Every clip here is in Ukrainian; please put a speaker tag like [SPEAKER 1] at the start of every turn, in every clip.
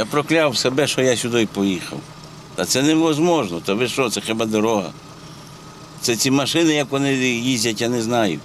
[SPEAKER 1] Я прокляв себе, що я сюди поїхав. Та це невозможно. Та ви що, це хіба дорога? Це ці машини, як вони їздять, я не знаю.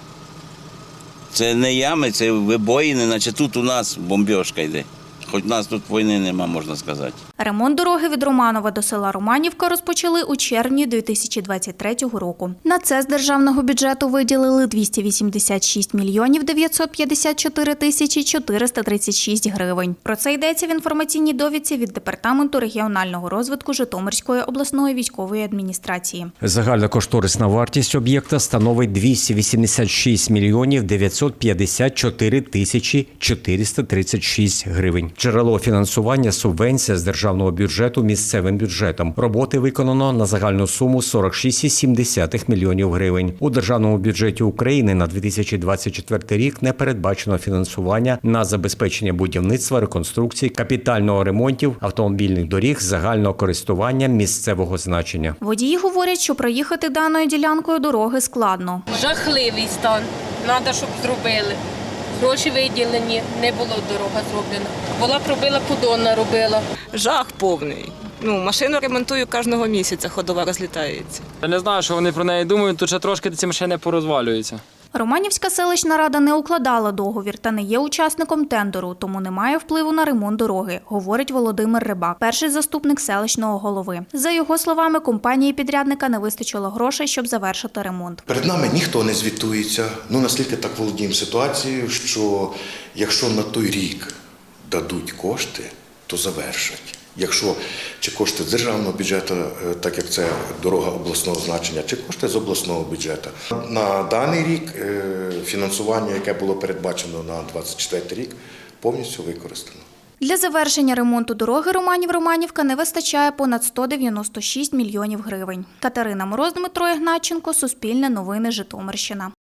[SPEAKER 1] Це не ями, це вибоїни, наче тут у нас бомбьошка йде. Хоч нас тут війни нема, можна сказати.
[SPEAKER 2] Ремонт дороги від Романова до села Романівка розпочали у червні 2023 року. На це з державного бюджету виділили 286 мільйонів 954 тисячі 436 гривень. Про це йдеться в інформаційній довідці від департаменту регіонального розвитку Житомирської обласної військової адміністрації.
[SPEAKER 3] Загальна кошторисна вартість об'єкта становить 286 мільйонів 954 тисячі 436 гривень. Джерело фінансування субвенція з державного бюджету місцевим бюджетом. Роботи виконано на загальну суму 46,7 мільйонів гривень. У державному бюджеті України на 2024 рік не передбачено фінансування на забезпечення будівництва, реконструкції, капітального ремонтів автомобільних доріг загального користування місцевого значення.
[SPEAKER 2] Водії говорять, що проїхати даною ділянкою дороги складно.
[SPEAKER 4] Жахливий стан. Треба, щоб зробили. Гроші виділені, не було дорога зроблена. Була пробила подонна робила.
[SPEAKER 5] Жах повний. Ну, машину ремонтую кожного місяця, ходова розлітається.
[SPEAKER 6] Я не знаю, що вони про неї думають, тут ще трошки ці машини порозвалюються.
[SPEAKER 2] Романівська селищна рада не укладала договір та не є учасником тендеру, тому не має впливу на ремонт дороги, говорить Володимир Рибак, перший заступник селищного голови. За його словами, компанії підрядника не вистачило грошей, щоб завершити ремонт.
[SPEAKER 7] Перед нами ніхто не звітується. Ну наскільки так володіємо ситуацією, що якщо на той рік дадуть кошти, то завершать. Якщо чи кошти з державного бюджету, е, так як це дорога обласного значення, чи кошти з обласного бюджету. На даний рік е, фінансування, яке було передбачено на 24 рік, повністю використано.
[SPEAKER 2] Для завершення ремонту дороги Романів-Романівка не вистачає понад 196 мільйонів гривень. Катерина Мороз, Дмитро Ігнатченко, Суспільне новини, Житомирщина.